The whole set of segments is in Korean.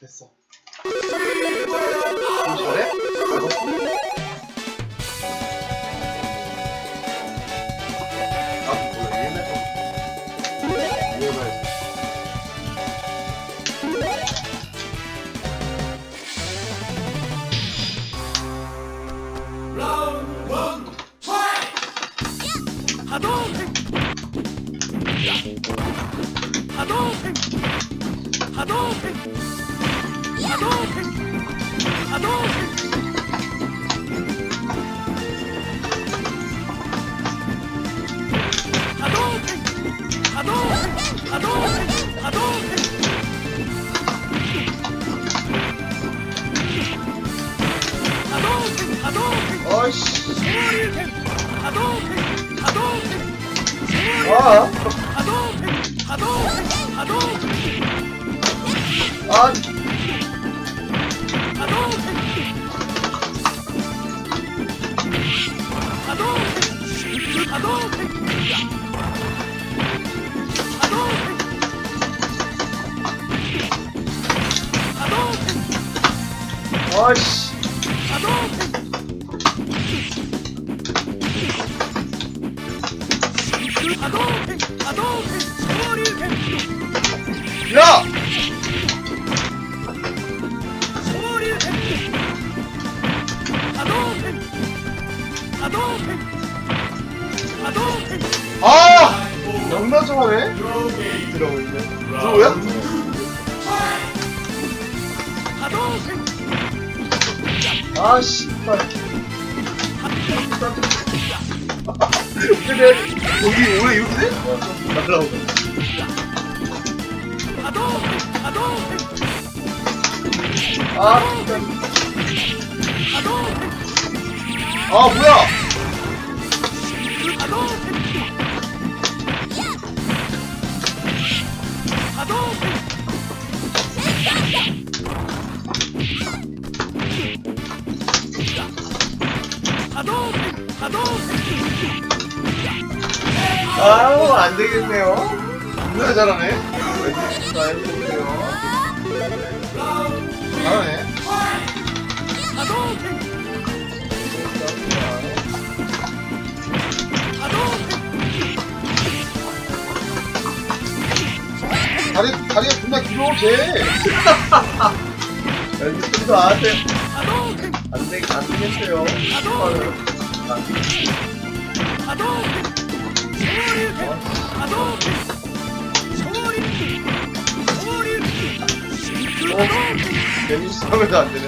됐어. 좀 잘해? 아, 뭐야, 얘네. 이해해봐야지. 하도행 하도 よしあ 야! 아우, 안 되겠네요. 겁나 잘하네. 해보세요. 잘하네. 다리, 다리가 존나 길어, 쟤. 왠지 좀더 나한테 안, 되, 안 되겠어요. 어, 싸움에도 안 되네.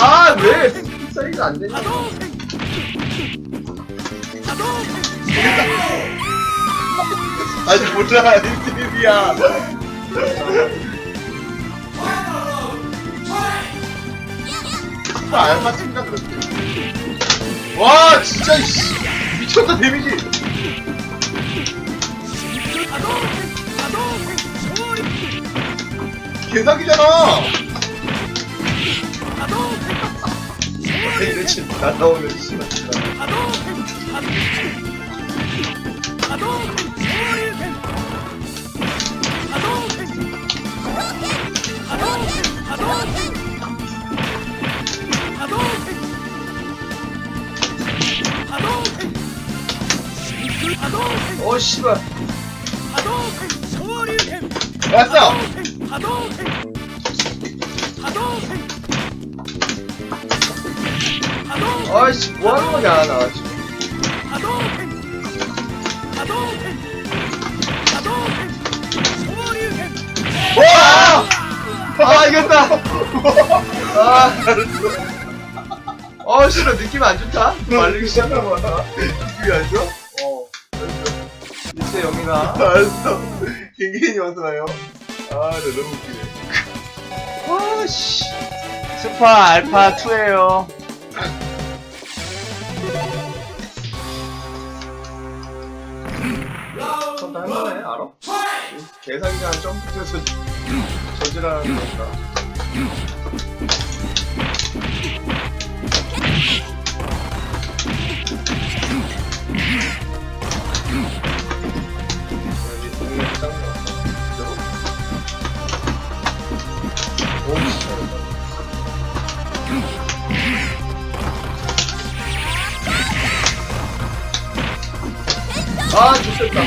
아, 왜? 사이가 안 되냐? 아니, 몰라. 1대1이야. 알파 팀가 그렇지. 와, 진짜, 이씨. 미쳤다, 데미지. 개사기잖아. 이렇게 날라오면 씨발. 어, 씨발. 왔어! 아이씨, 뭐 하는 거냐, 나 지금. 와! 아, 이겼다! 아. 어, 싫어. 느낌 안 좋다? 말리기 시작한 거 같아. 느낌이 안 좋아? 어, 알았어. 이제 영이나. 알았어. 갱갱이 와서 와요. 아, 나 너무 웃기네. 아, 씨. 스파 알파 2에요. 전다 할만해, 알아? 개사기가 점프 뛰어서 저지라는 거니까. 아, 좋겠다.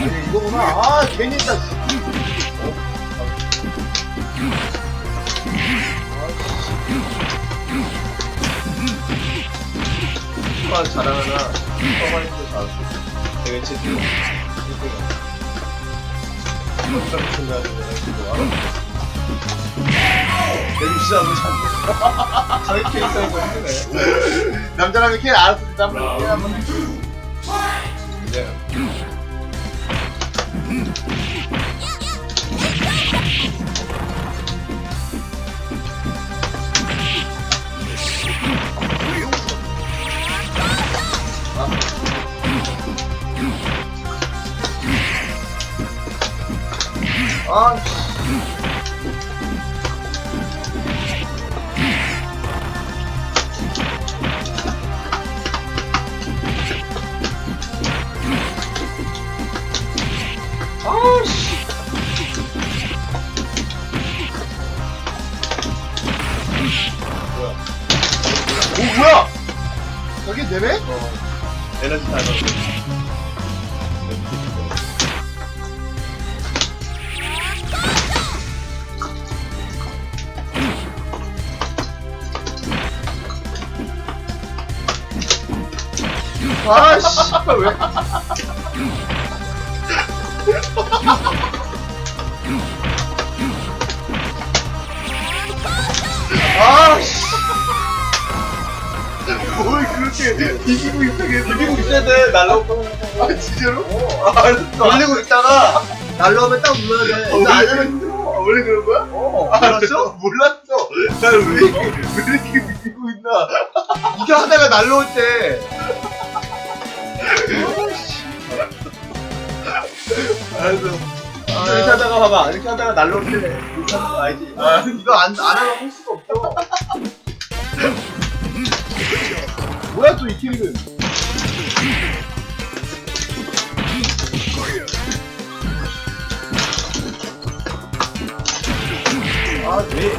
아니, 이거구나. 아, 괜히 했다. 아, 잘하나. 슈퍼마인드 잘하고. 되게 제대로. 내 리시라고 찾네. 저희 캐릭터에서 힘드네. 남자라면 캐 알아서 캐 한번 해. 이제. 아, 씨, 왜? 아, 씨. 뭘 그렇게 비기고 있어야 비기고 있어야 돼, 날라오고. 아, 진짜로? 어, 알았어. 돌리고 있다가, 날라오면 딱 눌러야 돼. 나 알면 힘들어. 원래 그런 거야? 어. 알았어? 몰랐어. 난 왜, 이렇게- 왜 이렇게 비기고 있나. 이게 하다가 날라올 때. 알았어. 이렇게 하다가 봐봐. 이렇게 하다가 날라올 때. 이렇게 하는 거 알지? 아, 이거 안, 안 하면 할 수가 없어. 뭐야 또 이 캐릭은? 아, 왜?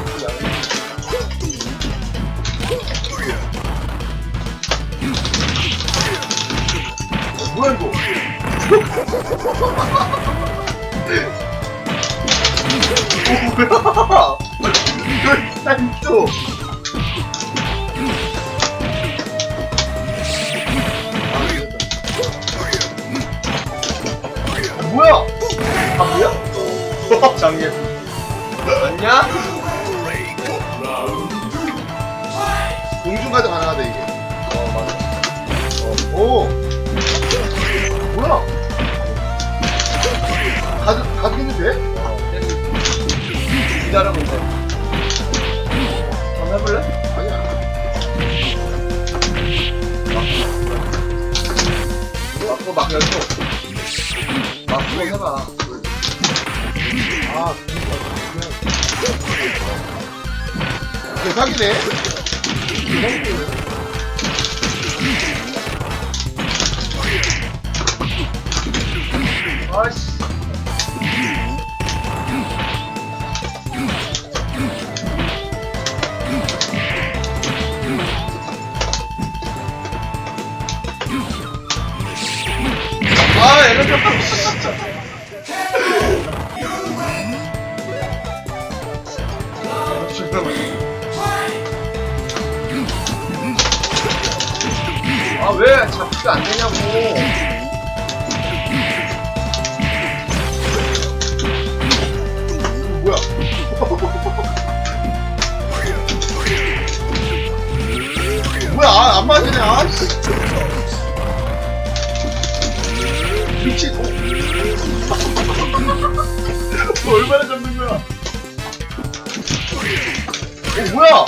어, 뭐야 이거? 어, 뭐야? 있어. 뭐야? 아 뭐야? 장례. 맞냐? 공중 가도 가능하다 이게. 어 맞아. 어. 오. 돼? 어. 기다려보면 돼. 한번 해볼래? 아니야. 맞고 막혀서 맞고 해봐. 아, 대박이네. 어. 얼마나 잡는 거야? 어, 뭐야?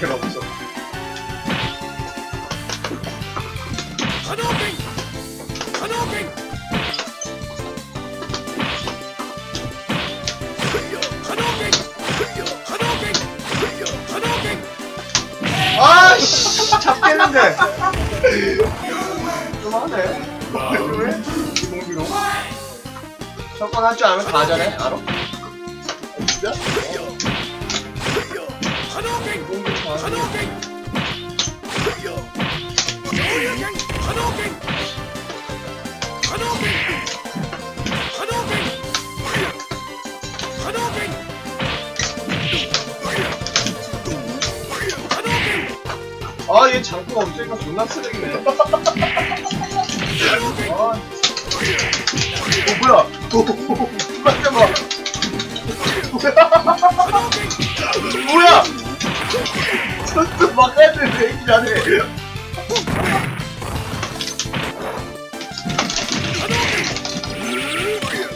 걔가 없어. 아씨 잡겠는데. 좀 하네. 왜? 비몽비몽. 첫번 할 줄 알면 다 하잖아. 알아? 아, 장구가 없으니까 존나 쓰레기네. 아, 어, 뭐야? 오, 잠깐만. 뭐야? 선수 막아야 되는데, 얘기 잘해.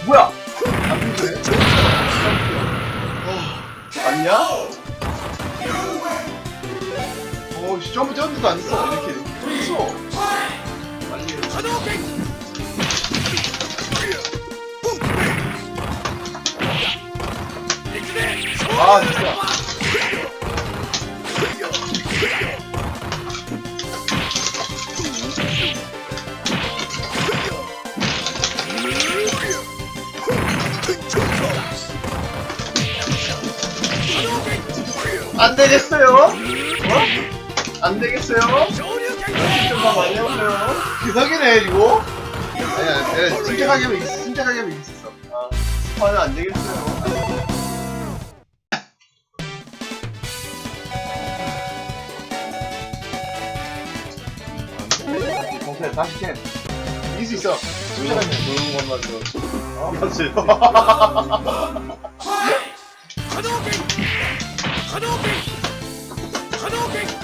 뭐야? 안 되네. 어, 아니야? 점프 점프도 안 했어. 이렇게. 했어. 빨리 해. 하도빙 아, 진짜. 안 되겠어요? 어? 안 되겠어요? 좀더 많이 해보세요. 기석이네, 이거? 아니야, 아니야, 침착하게 하면, 있- 침착하게 하면 있었어. 아, 스파는 안 되겠어요. 오케이, 다시 캔. 이길 수 있어. 침착하게. 그런 것만 더. 어? 그렇지. 하도빙 하도빙 하도빙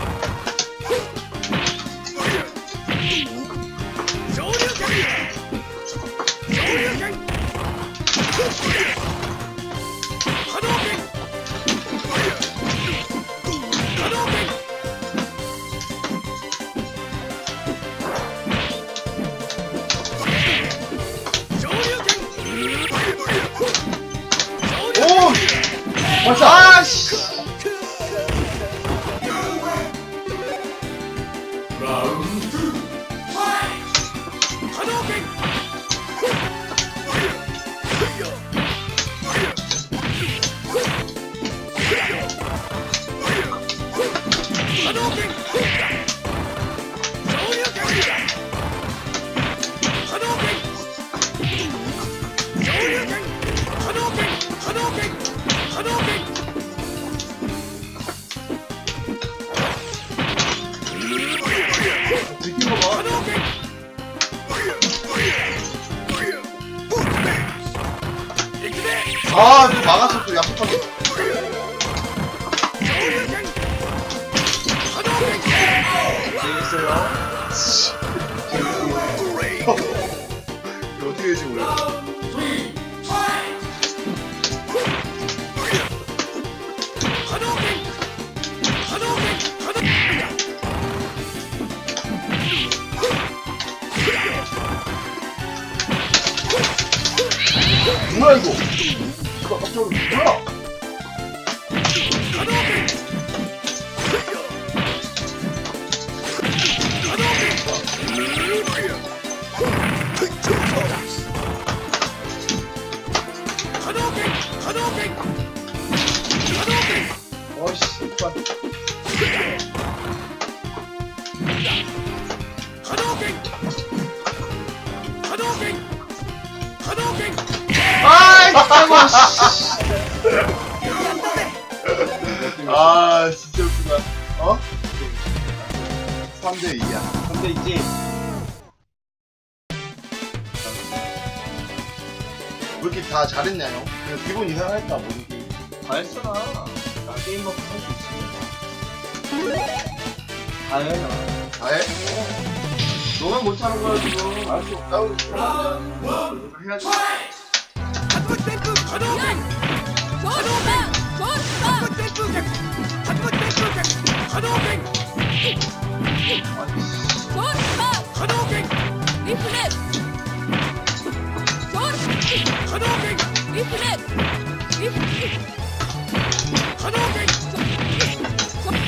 오! 맞아! 이기네 아, 또 막았어, 또 약속하게. 재밌어요. 이거 어떻게 될지 모르 뭐야, 이거? 뭐야? 아예 아예? 너만 못 참은 거야 지금 알수 없다고 해야지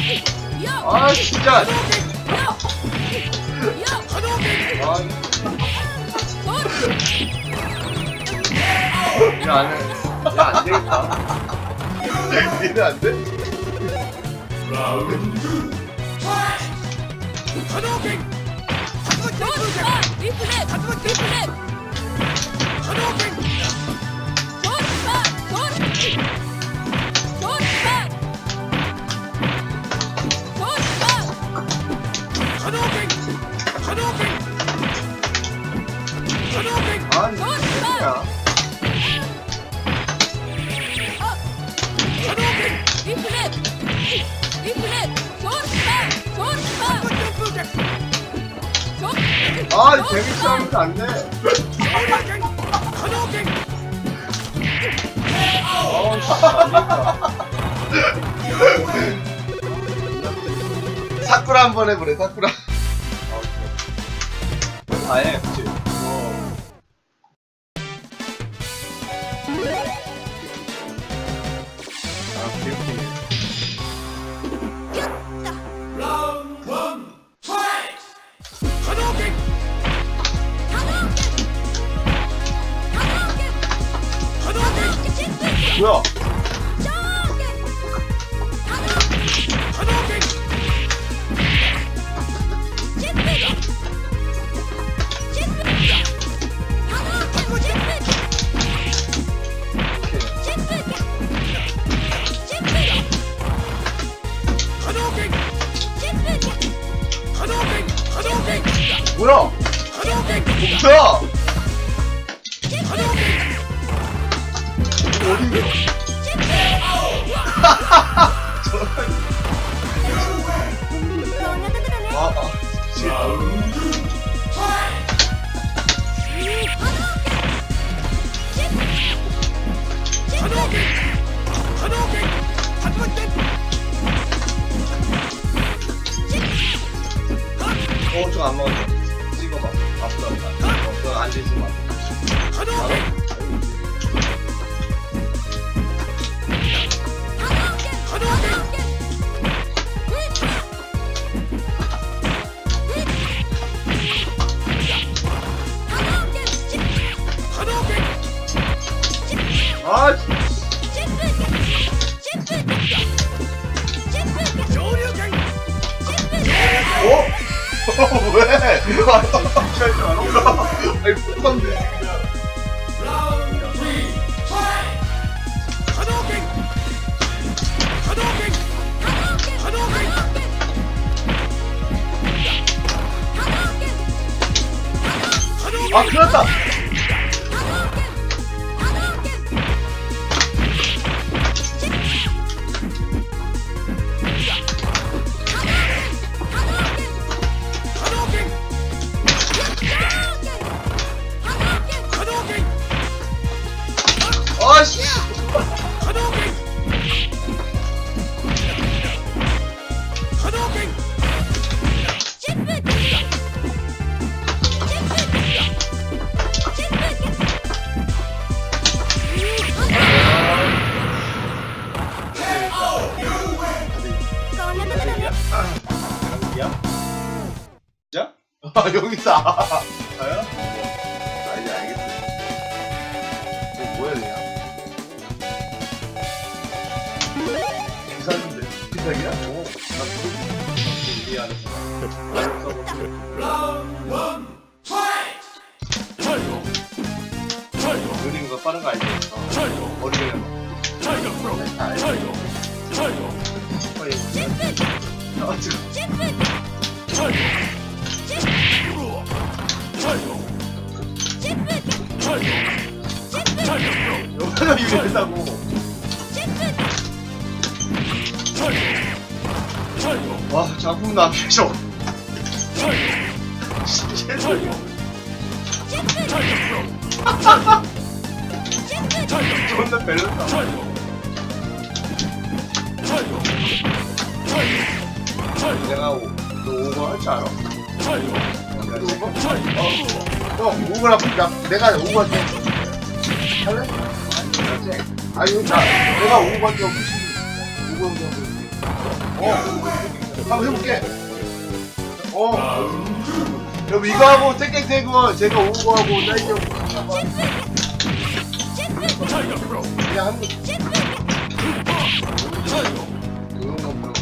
Hey! 아 진짜 야안돼야안돼야안돼 아, 사쿠라 한 번 해보래 사쿠라. I have to. 뭐야? 뭐야? 어딘데? 어, 저안 먹었네. 앉아있으면 안돼 시작이라고. 그림과 빠른 거 알지? 어, 머리가 빨리. 아, 지금. 영화가 유리하다고. 와, 작품 남기죠. 존나 밸런스. 내가 오, 너 오버 알아? 형, 오버라, 나, 내가 오버한테. 할래? 아니, 나, 내가 오버한테 오버한테 어, 한번 해볼게. 어. 그럼 이거 하고, 땡땡 태그, 제가 오버하고, 나이형 그냥 한 번. 이런 거 거.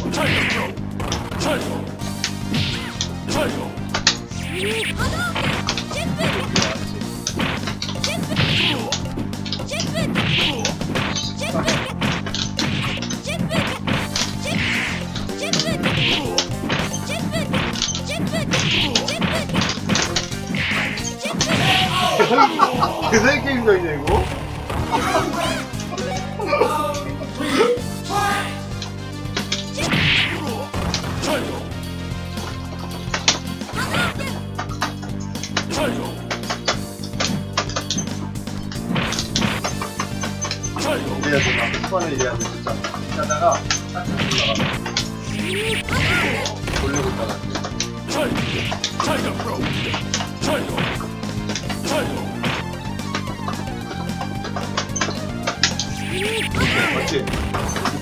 맞지?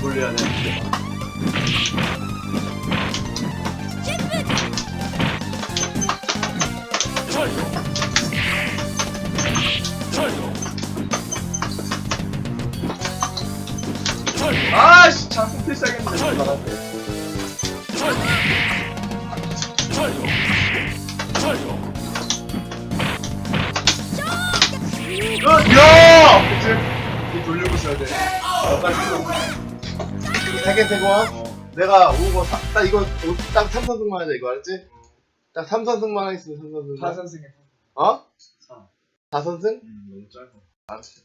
돌려야 돼. 아씨, 자꾸 필살겠는데. 세개 태그 원. 내가 오버, 사- 딱 이거, 오- 딱 3선승만 하자, 이거 알았지? 딱 3선승만 하겠어, 3선승. 파선승에 어? 사. 4선승? 음, 너무 짧아. 알았어.